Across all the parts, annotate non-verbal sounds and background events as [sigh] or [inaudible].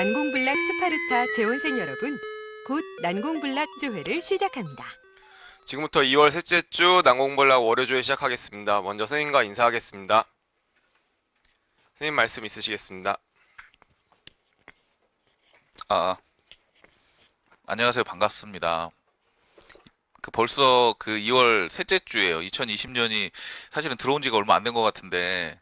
난공블락 스파르타 재원생 여러분, 곧 난공블락 조회를 시작합니다. 지금부터 2월 셋째 주 난공불락 월요조회 시작하겠습니다. 먼저 선생님과 인사하겠습니다. 선생님 말씀 있으시겠습니다. 아, 안녕하세요. 반갑습니다. 그 벌써 그 2월 셋째 주예요. 2020년이 사실은 들어온 지가 얼마 안 된 것 같은데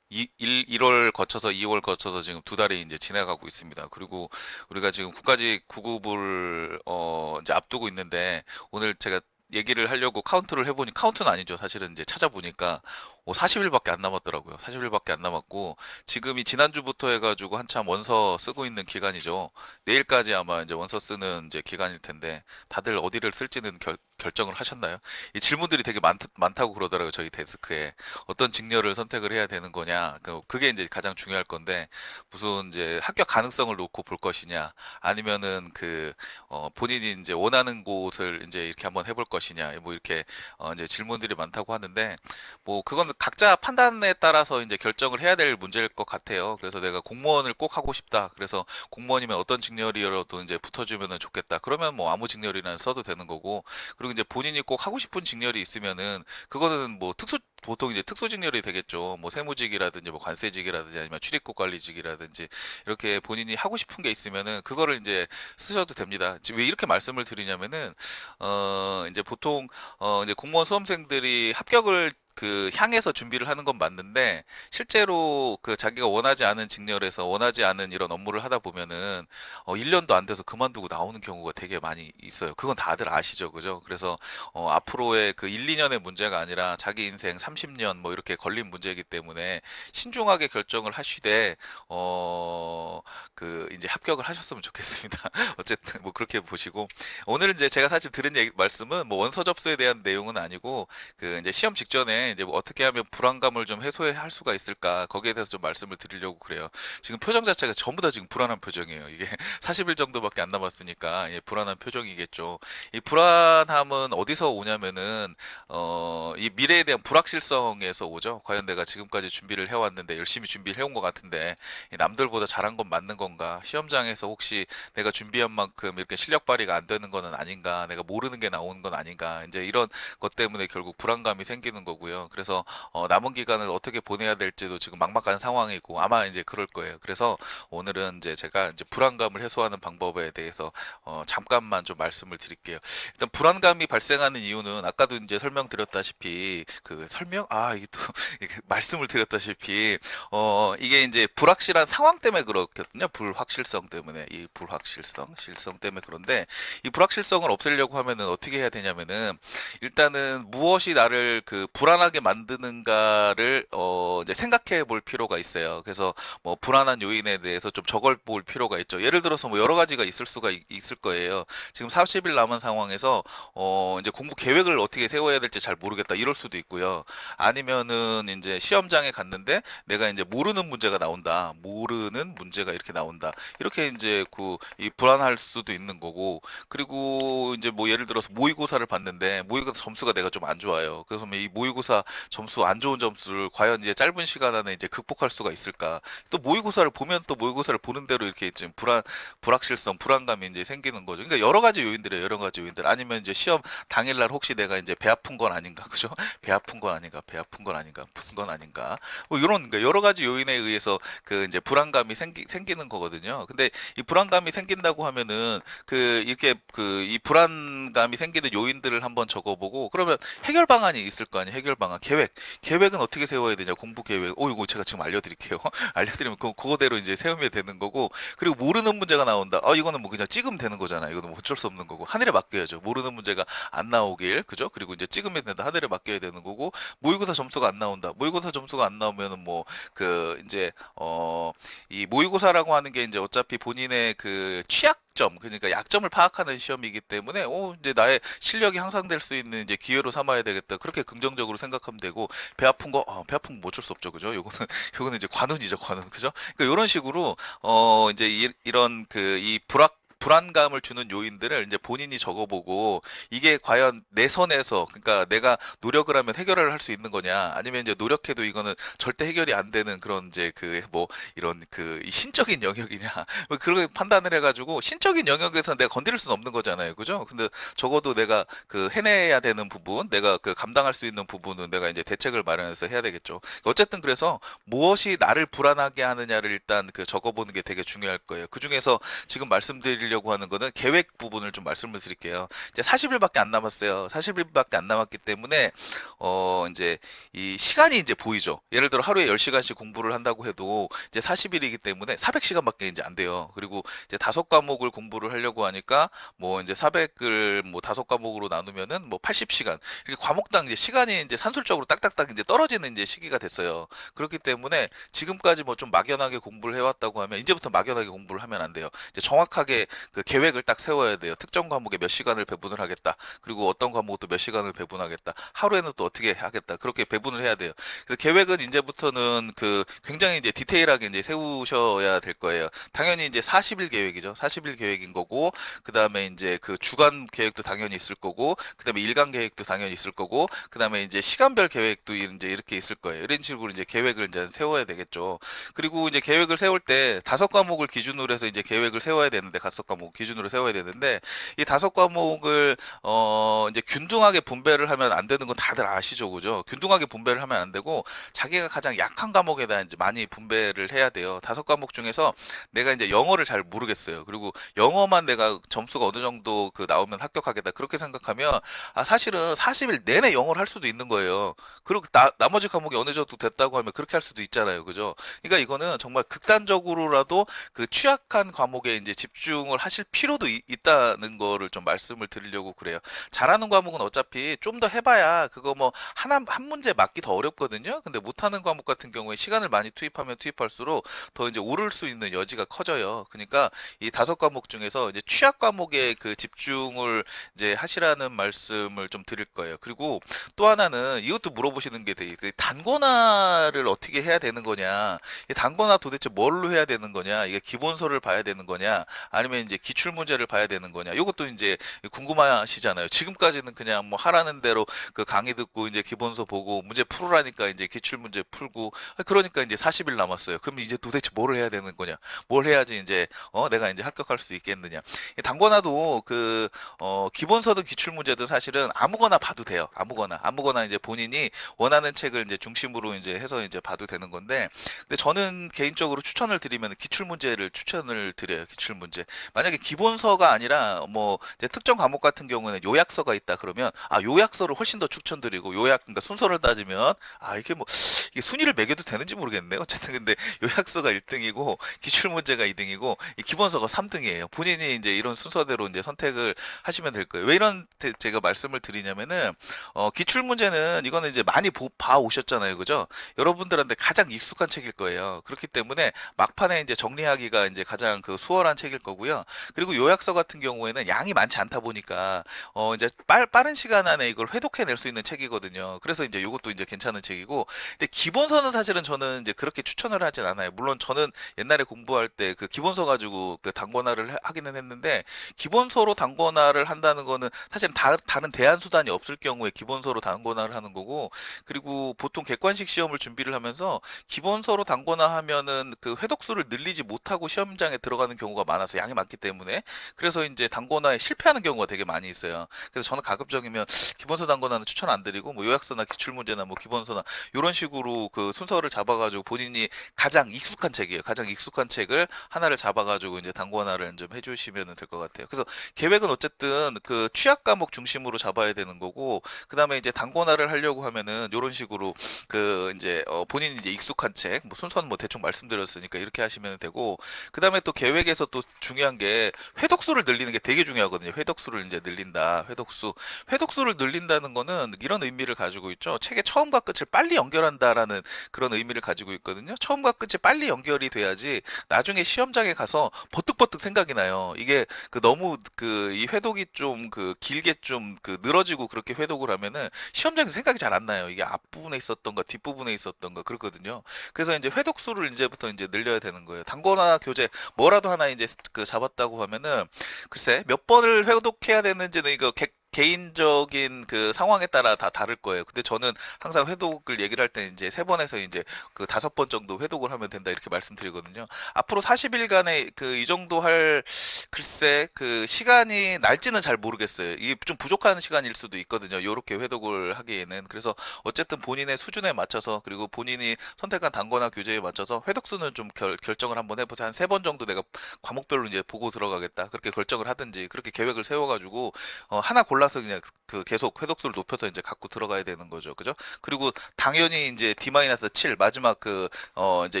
이, 1, 1월 거쳐서 2월 거쳐서 지금 두 달이 이제 지나가고 있습니다. 그리고 우리가 지금 국가직 구급을 어 이제 앞두고 있는데 오늘 제가 얘기를 하려고 카운트를 해보니 카운트는 아니죠. 사실은 이제 찾아보니까 어, 40일밖에 안 남았더라고요. 40일밖에 안 남았고 지금이 지난주부터 해가지고 한참 원서 쓰고 있는 기간이죠. 내일까지 아마 이제 원서 쓰는 이제 기간일 텐데 다들 어디를 쓸지는 결, 결정을 하셨나요? 이 질문들이 되게 많, 많다고 그러더라고요. 저희 데스크에 어떤 직렬을 선택을 해야 되는 거냐. 그- 그게 이제 가장 중요할 건데 무슨 이제 합격 가능성을 놓고 볼 것이냐 아니면은 그 어, 본인이 이제 원하는 곳을 이제 이렇게 한번 해볼 것이냐 뭐 이렇게 어, 이제 질문들이 많다고 하는데 뭐 그건 각자 판단에 따라서 이제 결정을 해야 될 문제일 것 같아요. 그래서 내가 공무원을 꼭 하고 싶다. 그래서 공무원이면 어떤 직렬이라도 이제 붙어주면은 좋겠다. 그러면 뭐 아무 직렬이나 써도 되는 거고 그리고 이제 본인이 꼭 하고 싶은 직렬이 있으면은 그거는 뭐 특수 보통 이제 특수 직렬이 되겠죠. 뭐 세무직이라든지 뭐 관세직이라든지 아니면 출입국 관리직이라든지 이렇게 본인이 하고 싶은 게 있으면은 그거를 이제 쓰셔도 됩니다. 지금 왜 이렇게 말씀을 드리냐면은 어 이제 보통 어 이제 공무원 수험생들이 합격을 그 향해서 준비를 하는 건 맞는데 실제로 그 자기가 원하지 않은 직렬에서 원하지 않은 이런 업무를 하다 보면은 어 1년도 안 돼서 그만두고 나오는 경우가 되게 많이 있어요. 그건 다들 아시죠, 그죠? 그래서 어 앞으로의 그 1, 2년의 문제가 아니라 자기 인생 30년 뭐 이렇게 걸린 문제이기 때문에 신중하게 결정을 하시되 어 그 이제 합격을 하셨으면 좋겠습니다. [laughs] 어쨌든 뭐 그렇게 보시고 오늘 이제 제가 사실 들은 얘기, 말씀은 뭐 원서 접수에 대한 내용은 아니고 그 이제 시험 직전에 이제 뭐 어떻게 하면 불안감을 좀 해소할 수가 있을까 거기에 대해서 좀 말씀을 드리려고 그래요. 지금 표정 자체가 전부 다 지금 불안한 표정이에요. 이게 [laughs] 40일 정도밖에 안 남았으니까 예, 불안한 표정이겠죠. 이 불안함은 어디서 오냐면은 어, 이 미래에 대한 불확실 성에서 오죠. 과연 내가 지금까지 준비를 해왔는데 열심히 준비를 해온 것 같은데 이 남들보다 잘한 건 맞는 건가? 시험장에서 혹시 내가 준비한 만큼 이렇게 실력 발휘가 안 되는 거는 아닌가? 내가 모르는 게 나오는 건 아닌가? 이제 이런 것 때문에 결국 불안감이 생기는 거고요. 그래서 어, 남은 기간을 어떻게 보내야 될지도 지금 막막한 상황이고 아마 이제 그럴 거예요. 그래서 오늘은 이제 제가 이제 불안감을 해소하는 방법에 대해서 어, 잠깐만 좀 말씀을 드릴게요. 일단 불안감이 발생하는 이유는 아까도 이제 설명드렸다시피 그 설명 아 이게 또 [laughs] 말씀을 드렸다시피 어 이게 이제 불확실한 상황 때문에 그렇거든요. 불확실성 때문에 이 불확실성 실성 때문에 그런데 이 불확실성을 없애려고 하면은 어떻게 해야 되냐면은 일단은 무엇이 나를 그 불안하게 만드는가를 어 이제 생각해 볼 필요가 있어요. 그래서 뭐 불안한 요인에 대해서 좀 적어 볼 필요가 있죠. 예를 들어서 뭐 여러 가지가 있을 수가 있, 있을 거예요. 지금 40일 남은 상황에서 어 이제 공부 계획을 어떻게 세워야 될지 잘 모르겠다 이럴 수도 있고요. 아니면은 이제 시험장에 갔는데 내가 이제 모르는 문제가 나온다. 모르는 문제가 이렇게 나온다. 이렇게 이제 그 이 불안할 수도 있는 거고 그리고 이제 뭐 예를 들어서 모의고사를 봤는데 모의고사 점수가 내가 좀 안 좋아요. 그래서 뭐이 모의고사 점수 안 좋은 점수를 과연 이제 짧은 시간 안에 이제 극복할 수가 있을까? 또 모의고사를 보면 또 모의고사를 보는 대로 이렇게 좀 불안 불확실성, 불안감이 이제 생기는 거죠. 그러니까 여러 가지 요인들이에요. 여러 가지 요인들. 아니면 이제 시험 당일날 혹시 내가 이제 배 아픈 건 아닌가, [laughs] 그죠? 배 아픈 건 아닌가, 배 아픈 건 아닌가, 아픈 건 아닌가. 뭐 이런 그러니까 여러 가지 요인에 의해서 그 이제 불안감이 생기, 생기는 거거든요. 근데 이 불안감이 생긴다고 하면은 그 이렇게 그 이 불안감이 생기는 요인들을 한번 적어보고 그러면 해결 방안이 있을 거 아니에요. 해결 방안, 계획. 계획은 어떻게 세워야 되냐? 공부 계획. 오 이거 제가 지금 알려드릴게요. [laughs] 알려드리면 그 그거대로 이제 세우면 되는 거고 그리고 모르는 문제가 나온다. 아 이거는 뭐 그냥 찍으면 되는 거잖아요. 이거는 뭐 어쩔 수 없는 거고 하늘에 맡겨야죠. 모르는 문제가 안 나오길 그죠? 그리고 이제 찍으면 된다. 하늘에 맡겨야 되는 거고 모의고사 점수가 안 나온다. 모의고사 점수가 안 나오면은 뭐 그 이제 어 이 모의고사라고 하는 게 이제 어차피 본인의 그 취약 점 그러니까 약점을 파악하는 시험이기 때문에 오 이제 나의 실력이 향상될 수 있는 이제 기회로 삼아야 되겠다. 그렇게 긍정적으로 생각하면 되고 배 아픈 거, 아, 배 아픈 거뭐 어쩔 수 없죠, 그죠? 요거는 [laughs] 요거는 이제 관운이죠, 관운, 그죠? 그러니까 이런 식으로 어 이제 이, 이런 그 이 불확 불안감을 주는 요인들을 이제 본인이 적어보고 이게 과연 내 선에서 그러니까 내가 노력을 하면 해결을 할 수 있는 거냐 아니면 이제 노력해도 이거는 절대 해결이 안 되는 그런 이제 그 뭐 이런 그이 신적인 영역이냐. [laughs] 뭐 그렇게 판단을 해가지고 신적인 영역에서 내가 건드릴 수는 없는 거잖아요. 그죠? 근데 적어도 내가 그 해내야 되는 부분 내가 그 감당할 수 있는 부분은 내가 이제 대책을 마련해서 해야 되겠죠. 어쨌든 그래서 무엇이 나를 불안하게 하느냐를 일단 그 적어보는 게 되게 중요할 거예요. 그 중에서 지금 말씀드 리려고 하는 거는 계획 부분을 좀 말씀을 드릴게요 이제 40일밖에 안 남았어요 40일밖에 안 남았기 때문에 어 이제 이 시간이 이제 보이죠. 예를 들어 하루에 10시간씩 공부를 한다고 해도 이제 40일이기 때문에 400시간밖에 이제 안 돼요. 그리고 이제 다섯 과목을 공부를 하려고 하니까 뭐 이제 400을 뭐 다섯 과목으로 나누면은 뭐 80시간. 이렇게 과목당 이제 시간이 이제 산술적으로 딱딱딱 이제 떨어지는 이제 시기가 됐어요. 그렇기 때문에 지금까지 뭐 좀 막연하게 공부를 해왔다고 하면 이제부터 막연하게 공부를 하면 안 돼요. 이제 정확하게 그 계획을 딱 세워야 돼요. 특정 과목에 몇 시간을 배분을 하겠다. 그리고 어떤 과목도 몇 시간을 배분하겠다. 하루에는 또 어떻게 하겠다. 그렇게 배분을 해야 돼요. 그래서 계획은 이제부터는 그 굉장히 이제 디테일하게 이제 세우셔야 될 거예요. 당연히 이제 40일 계획이죠. 40일 계획인 거고 그다음에 이제 그 주간 계획도 당연히 있을 거고 그다음에 일간 계획도 당연히 있을 거고 그다음에 이제 시간별 계획도 이제 이렇게 있을 거예요. 이런 식으로 이제 계획을 이제 세워야 되겠죠. 그리고 이제 계획을 세울 때 다섯 과목을 기준으로 해서 이제 계획을 세워야 되는데 다섯 과목 기준으로 세워야 되는데 이 다섯 과목을 어 이제 균등하게 분배를 하면 안 되는 건 다들 아시죠, 그죠? 균등하게 분배를 하면 안 되고 자기가 가장 약한 과목에다 이제 많이 분배를 해야 돼요. 다섯 과목 중에서 내가 이제 영어를 잘 모르겠어요. 그리고 영어만 내가 점수가 어느 정도 그 나오면 합격하겠다 그렇게 생각하면 아 사실은 40일 내내 영어를 할 수도 있는 거예요. 그리고 나, 나머지 과목이 어느 정도 됐다고 하면 그렇게 할 수도 있잖아요, 그죠? 그러니까 이거는 정말 극단적으로라도 그 취약한 과목에 이제 집중을 하실 필요도 이- 있다는 거를 좀 말씀을 드리려고 그래요. 잘하는 과목은 어차피 좀 더 해봐야 그거 뭐 하나 한 문제 맞기 더 어렵거든요. 근데 못하는 과목 같은 경우에 시간을 많이 투입하면 투입할수록 더 이제 오를 수 있는 여지가 커져요. 그러니까 이 다섯 과목 중에서 이제 취약 과목에 그 집중을 이제 하시라는 말씀을 좀 드릴 거예요. 그리고 또 하나는 이것도 물어보시는 게 되게 그 단권화를 어떻게 해야 되는 거냐. 이 단권화 도대체 뭘로 해야 되는 거냐. 이게 기본서를 봐야 되는 거냐. 아니면 이제 기출 문제를 봐야 되는 거냐. 이것도 이제 궁금하시잖아요. 지금까지는 그냥 뭐 하라는 대로 그 강의 듣고 이제 기본서 보고 문제 풀으라니까 이제 기출 문제 풀고 그러니까 이제 40일 남았어요. 그럼 이제 도대체 뭘 해야 되는 거냐? 뭘 해야지 이제 어 내가 이제 합격할 수 있겠느냐? 이 단권화도 그 어 기본서든 기출 문제든 사실은 아무거나 봐도 돼요. 아무거나 아무거나 이제 본인이 원하는 책을 이제 중심으로 이제 해서 이제 봐도 되는 건데 근데 저는 개인적으로 추천을 드리면 기출 문제를 추천을 드려요. 기출 문제. 만약에 기본서가 아니라 뭐 특정 과목 같은 경우는 요약서가 있다 그러면 아 요약서를 훨씬 더 추천드리고 요약 그러니까 순서를 따지면 아 이게 뭐 이게 순위를 매겨도 되는지 모르겠네요. [laughs] 어쨌든 근데 요약서가 1등이고 기출 문제가 2등이고 이 기본서가 3등이에요. 본인이 이제 이런 순서대로 이제 선택을 하시면 될 거예요. 왜 이런 데- 제가 말씀을 드리냐면은 어 기출 문제는 이거는 이제 많이 보, 봐 오셨잖아요. 그죠? 여러분들한테 가장 익숙한 책일 거예요. 그렇기 때문에 막판에 이제 정리하기가 이제 가장 그 수월한 책일 거고요. 그리고 요약서 같은 경우에는 양이 많지 않다 보니까 어 이제 빨, 빠른 시간 안에 이걸 회독해낼 수 있는 책이거든요. 그래서 이제 이것도 이제 괜찮은 책이고, 근데 기본서는 사실은 저는 이제 그렇게 추천을 하진 않아요. 물론 저는 옛날에 공부할 때 그 기본서 가지고 그 단권화를 해- 하기는 했는데 기본서로 단권화를 한다는 거는 사실 다, 다른 대안 수단이 없을 경우에 기본서로 단권화를 하는 거고, 그리고 보통 객관식 시험을 준비를 하면서 기본서로 단권화하면은 그 회독수를 늘리지 못하고 시험장에 들어가는 경우가 많아서 양이 많기 때문에 그래서 이제 단권화에 실패하는 경우가 되게 많이 있어요. 그래서 저는 가급적이면 기본서 단권화는 추천 안 드리고 뭐 요약서나 기출 문제나 뭐 기본서나 이런 식으로 그 순서를 잡아가지고 본인이 가장 익숙한 책이에요. 가장 익숙한 책을 하나를 잡아가지고 이제 단권화를 좀 해주시면 될 것 같아요. 그래서 계획은 어쨌든 그 취약 과목 중심으로 잡아야 되는 거고 그 다음에 이제 단권화를 하려고 하면은 이런 식으로 그 이제 어 본인이 이제 익숙한 책, 뭐 순서는 뭐 대충 말씀드렸으니까 이렇게 하시면 되고 그 다음에 또 계획에서 또 중요한 게 회독수를 늘리는 게 되게 중요하거든요. 회독수를 이제 늘린다. 회독수. 회독수를 늘린다는 거는 이런 의미를 가지고 있죠. 책의 처음과 끝을 빨리 연결한다라는 그런 의미를 가지고 있거든요. 처음과 끝이 빨리 연결이 돼야지 나중에 시험장에 가서 버뜩버뜩 생각이 나요. 이게 그 너무 그 이 회독이 좀 그 길게 좀 그 늘어지고 그렇게 회독을 하면은 시험장에서 생각이 잘 안 나요. 이게 앞부분에 있었던가 뒷부분에 있었던가 그렇거든요. 그래서 이제 회독수를 이제부터 이제 늘려야 되는 거예요. 단권화 교재 뭐라도 하나 이제 그 잡아 잡았다고 하면은 글쎄 몇 번을 회독해야 되는지는 이거 개, 개인적인 그 상황에 따라 다 다를 거예요. 근데 저는 항상 회독을 얘기를 할 때 이제 세 번에서 이제 그 다섯 번 정도 회독을 하면 된다 이렇게 말씀드리거든요. 앞으로 40일간의 그 이 정도 할 글쎄 그 시간이 날지는 잘 모르겠어요. 이게 좀 부족한 시간일 수도 있거든요. 요렇게 회독을 하기에는 그래서 어쨌든 본인의 수준에 맞춰서 그리고 본인이 선택한 단거나 교재에 맞춰서 회독 수는 좀 결, 결정을 한번 해보세요. 한 세 번 정도 내가 과목별로 이제 보고 들어가겠다. 그렇게 결정을 하든지 그렇게 계획을 세워가지고 어, 하나 골라 서 그냥 그 계속 회독수를 높여서 이제 갖고 들어가야 되는 거죠. 그죠? 그리고 당연히 이제 D-7 마지막 그 어 이제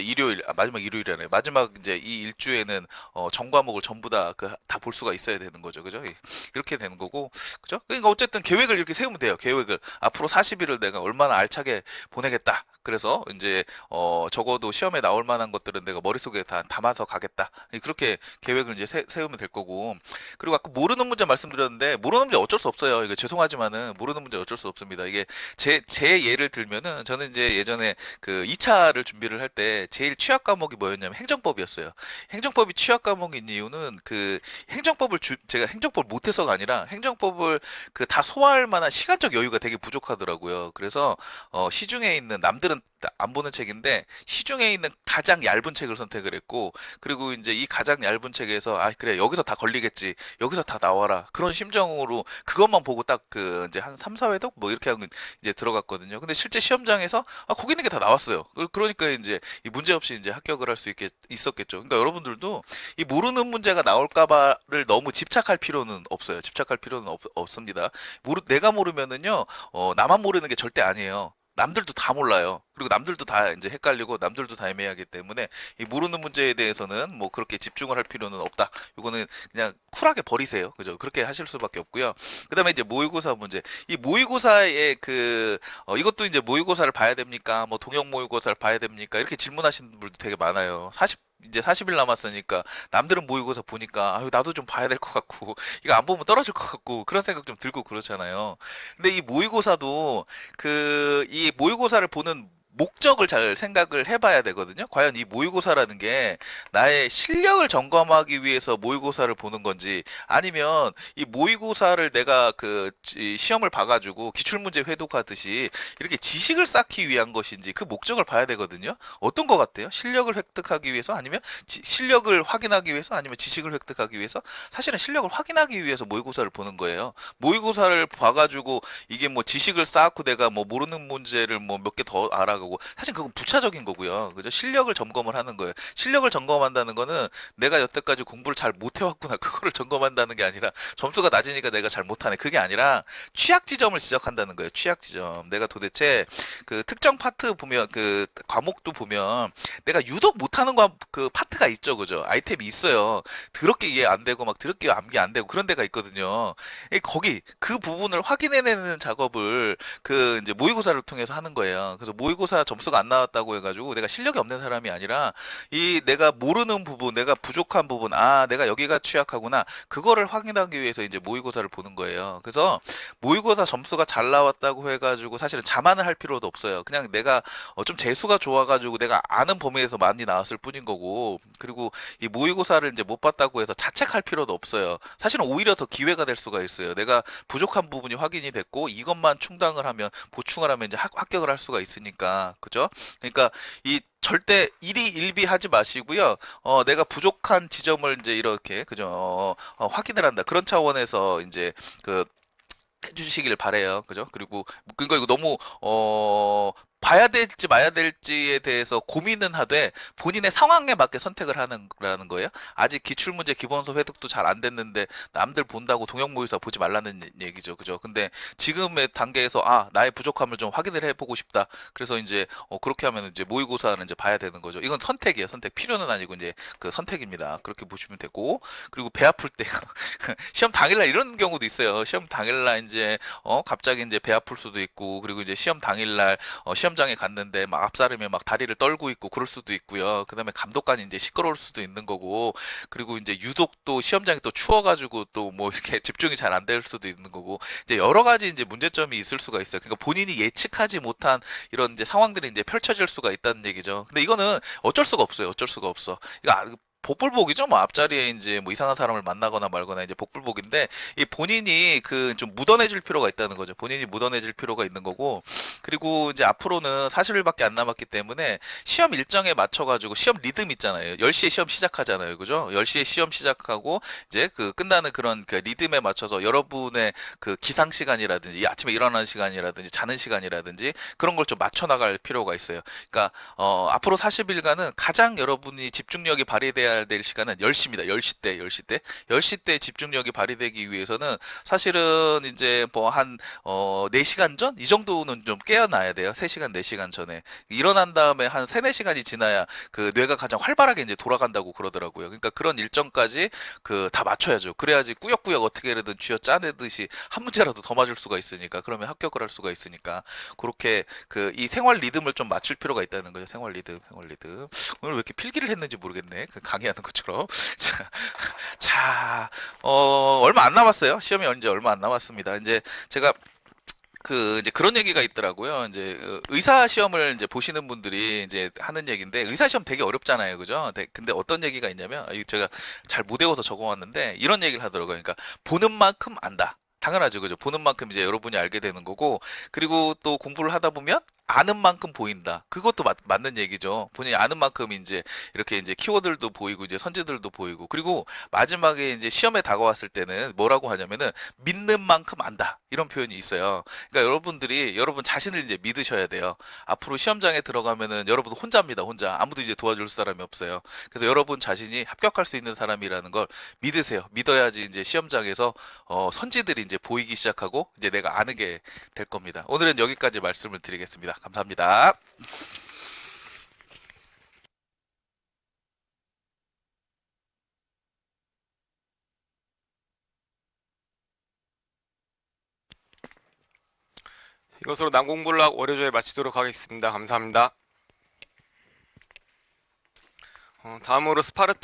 일요일 아, 마지막 일요일이라네. 마지막 이제 이 일주에는 어 전과목을 전부 다 그 다 볼 수가 있어야 되는 거죠. 그죠? 이- 이렇게 되는 거고. 그죠? 그러니까 어쨌든 계획을 이렇게 세우면 돼요. 계획을 앞으로 40일을 내가 얼마나 알차게 보내겠다. 그래서 이제 어 적어도 시험에 나올 만한 것들은 내가 머릿속에 다 담아서 가겠다. 그렇게 계획을 이제 세, 세우면 될 거고. 그리고 아까 모르는 문제 말씀드렸는데 모르는 문제 어쩔 수 없어요. 이거 죄송하지만은 모르는 문제 어쩔 수 없습니다. 이게 제 제 예를 들면은 저는 이제 예전에 그 2차를 준비를 할 때 제일 취약 과목이 뭐였냐면 행정법이었어요. 행정법이 취약 과목인 이유는 그 행정법을 주, 제가 행정법을 못해서가 아니라 행정법을 그 다 소화할 만한 시간적 여유가 되게 부족하더라고요. 그래서 어 시중에 있는 남들은 안 보는 책인데 시중에 있는 가장 얇은 책을 선택을 했고 그리고 이제 이 가장 얇은 책에서 아 그래 여기서 다 걸리겠지 여기서 다 나와라 그런 심정으로 그 것만 보고 딱 그 이제 한 3, 4회독 뭐 이렇게 하고 이제 들어갔거든요. 근데 실제 시험장에서 아 거기 있는 게 다 나왔어요. 그- 그러니까 이제 이 문제 없이 이제 합격을 할 수 있게 있었겠죠. 그러니까 여러분들도 이 모르는 문제가 나올까봐를 너무 집착할 필요는 없어요. 집착할 필요는 없, 없습니다. 모르 내가 모르면은요 어 나만 모르는 게 절대 아니에요. 남들도 다 몰라요. 그리고 남들도 다 이제 헷갈리고 남들도 다 애매하기 때문에 이 모르는 문제에 대해서는 뭐 그렇게 집중을 할 필요는 없다. 이거는 그냥 쿨하게 버리세요. 그죠? 그렇게 하실 수밖에 없고요. 그다음에 이제 모의고사 문제. 이 모의고사의 그 어, 이것도 이제 모의고사를 봐야 됩니까? 뭐 동영 모의고사를 봐야 됩니까? 이렇게 질문하시는 분들도 되게 많아요. 40 이제 40일 남았으니까 남들은 모의고사 보니까 아유 나도 좀 봐야 될 것 같고 [laughs] 이거 안 보면 떨어질 것 같고 그런 생각 좀 들고 그렇잖아요. 근데 이 모의고사도 그 이 모의고사를 보는 목적을 잘 생각을 해봐야 되거든요. 과연 이 모의고사라는 게 나의 실력을 점검하기 위해서 모의고사를 보는 건지 아니면 이 모의고사를 내가 그 지- 시험을 봐가지고 기출문제 회독하듯이 이렇게 지식을 쌓기 위한 것인지 그 목적을 봐야 되거든요. 어떤 것 같아요? 실력을 획득하기 위해서 아니면 지- 실력을 확인하기 위해서 아니면 지식을 획득하기 위해서 사실은 실력을 확인하기 위해서 모의고사를 보는 거예요. 모의고사를 봐가지고 이게 뭐 지식을 쌓고 내가 뭐 모르는 문제를 뭐 몇 개 더 알아가고 사실 그건 부차적인 거고요. 그죠? 실력을 점검을 하는 거예요. 실력을 점검한다는 거는 내가 여태까지 공부를 잘 못해왔구나 [laughs] 그거를 점검한다는 게 아니라 점수가 낮으니까 내가 잘 못하네 그게 아니라 취약 지점을 지적한다는 거예요. 취약 지점. 내가 도대체 그 특정 파트 보면 그 과목도 보면 내가 유독 못하는 과, 그 파트가 있죠, 그죠? 아이템이 있어요. 더럽게 이해 안 되고 막 더럽게 암기 안 되고 그런 데가 있거든요. 이 거기 그 부분을 확인해내는 작업을 그 이제 모의고사를 통해서 하는 거예요. 그래서 모의고사 점수가 안 나왔다고 해가지고 내가 실력이 없는 사람이 아니라 이 내가 모르는 부분, 내가 부족한 부분, 아 내가 여기가 취약하구나 그거를 확인하기 위해서 이제 모의고사를 보는 거예요. 그래서 모의고사 점수가 잘 나왔다고 해가지고 사실은 자만을 할 필요도 없어요. 그냥 내가 어, 좀 재수가 좋아가지고 내가 아는 범위에서 많이 나왔을 뿐인 거고 그리고 이 모의고사를 이제 못 봤다고 해서 자책할 필요도 없어요. 사실은 오히려 더 기회가 될 수가 있어요. 내가 부족한 부분이 확인이 됐고 이것만 충당을 하면 보충을 하면 이제 합, 합격을 할 수가 있으니까 그죠? 그러니까 이 절대 일이 일비 하지 마시고요. 어, 내가 부족한 지점을 이제 이렇게 그죠? 어, 어, 확인을 한다. 그런 차원에서 이제 그 해주시길 바래요. 그죠? 그리고 그러니까 이거 너무 어 봐야 될지 마야 될지에 대해서 고민은 하되 본인의 상황에 맞게 선택을 하는 라는 거예요. 아직 기출문제 기본서 회독도 잘 안 됐는데 남들 본다고 동영 모의사 보지 말라는 얘기죠. 그죠? 근데 지금의 단계에서 아, 나의 부족함을 좀 확인을 해 보고 싶다. 그래서 이제 어 그렇게 하면 이제 모의고사는 이제 봐야 되는 거죠. 이건 선택이에요. 선택. 필요는 아니고 이제 그 선택입니다. 그렇게 보시면 되고 그리고 배 아플 때 [laughs] 시험 당일날 이런 경우도 있어요. 시험 당일날 이제 어 갑자기 이제 배 아플 수도 있고 그리고 이제 시험 당일날 어 시험 장에 갔는데 막 앞사람이 막 다리를 떨고 있고 그럴 수도 있고요. 그다음에 감독관이 이제 시끄러울 수도 있는 거고 그리고 이제 유독 또 시험장이 또 추워가지고 또 뭐 이렇게 [laughs] 집중이 잘 안 될 수도 있는 거고 이제 여러 가지 이제 문제점이 있을 수가 있어요. 그러니까 본인이 예측하지 못한 이런 이제 상황들이 이제 펼쳐질 수가 있다는 얘기죠. 근데 이거는 어쩔 수가 없어요. 어쩔 수가 없어. 이거 아- 복불복이죠. 뭐 앞자리에 이제 뭐 이상한 사람을 만나거나 말거나 이제 복불복인데 이 본인이 그 좀 묻어내줄 필요가 있다는 거죠. 본인이 묻어내줄 필요가 있는 거고 그리고 이제 앞으로는 40일밖에 안 남았기 때문에 시험 일정에 맞춰가지고 시험 리듬 있잖아요. 10시에 시험 시작하잖아요. 그죠? 10시에 시험 시작하고 이제 그 끝나는 그런 그 리듬에 맞춰서 여러분의 그 기상 시간이라든지 이 아침에 일어나는 시간이라든지 자는 시간이라든지 그런 걸 좀 맞춰 나갈 필요가 있어요. 그러니까 어 앞으로 40일간은 가장 여러분이 집중력이 발휘돼야 될 시간은 10시입니다. 10시 때, 10시 때. 10시 때 집중력이 발휘되기 위해서는 사실은 이제 뭐 한 어 4시간 전 이 정도는 좀 깨어나야 돼요. 3시간, 4시간 전에. 일어난 다음에 한 3, 4시간이 지나야 그 뇌가 가장 활발하게 이제 돌아간다고 그러더라고요. 그러니까 그런 일정까지 그 다 맞춰야죠. 그래야지 꾸역꾸역 어떻게든 쥐어 짜내듯이 한 문제라도 더 맞을 수가 있으니까 그러면 합격을 할 수가 있으니까 그렇게 그 이 생활 리듬을 좀 맞출 필요가 있다는 거죠. 생활 리듬, 생활 리듬. 오늘 왜 이렇게 필기를 했는지 모르겠네. 그 강 의하는 것처럼. [laughs] 자, 자, 어, 얼마 안 남았어요. 시험이 언제 얼마 안 남았습니다. 이제 제가 그 이제 그런 얘기가 있더라고요. 이제 어, 의사 시험을 이제 보시는 분들이 이제 하는 얘기인데 의사 시험 되게 어렵잖아요. 그죠? 데- 근데 어떤 얘기가 있냐면 아, 제가 잘 못 외워서 적어 왔는데 이런 얘기를 하더라고요. 그러니까 보는 만큼 안다. 당연하죠. 그죠? 보는 만큼 이제 여러분이 알게 되는 거고 그리고 또 공부를 하다 보면 아는 만큼 보인다. 그것도 맞, 맞는 얘기죠. 본인이 아는 만큼 이제 이렇게 이제 키워드들도 보이고 이제 선지들도 보이고 그리고 마지막에 이제 시험에 다가왔을 때는 뭐라고 하냐면은 믿는 만큼 안다. 이런 표현이 있어요. 그러니까 여러분들이 여러분 자신을 이제 믿으셔야 돼요. 앞으로 시험장에 들어가면은 여러분 혼자입니다. 혼자. 아무도 이제 도와줄 사람이 없어요. 그래서 여러분 자신이 합격할 수 있는 사람이라는 걸 믿으세요. 믿어야지 이제 시험장에서 어, 선지들이 이제 보이기 시작하고 이제 내가 아는 게 될 겁니다. 오늘은 여기까지 말씀을 드리겠습니다. 감사합니다. 이것으로 난공불락 월요조회 마치도록 하겠습니다. 감사합니다. 어, 다음으로 스파르타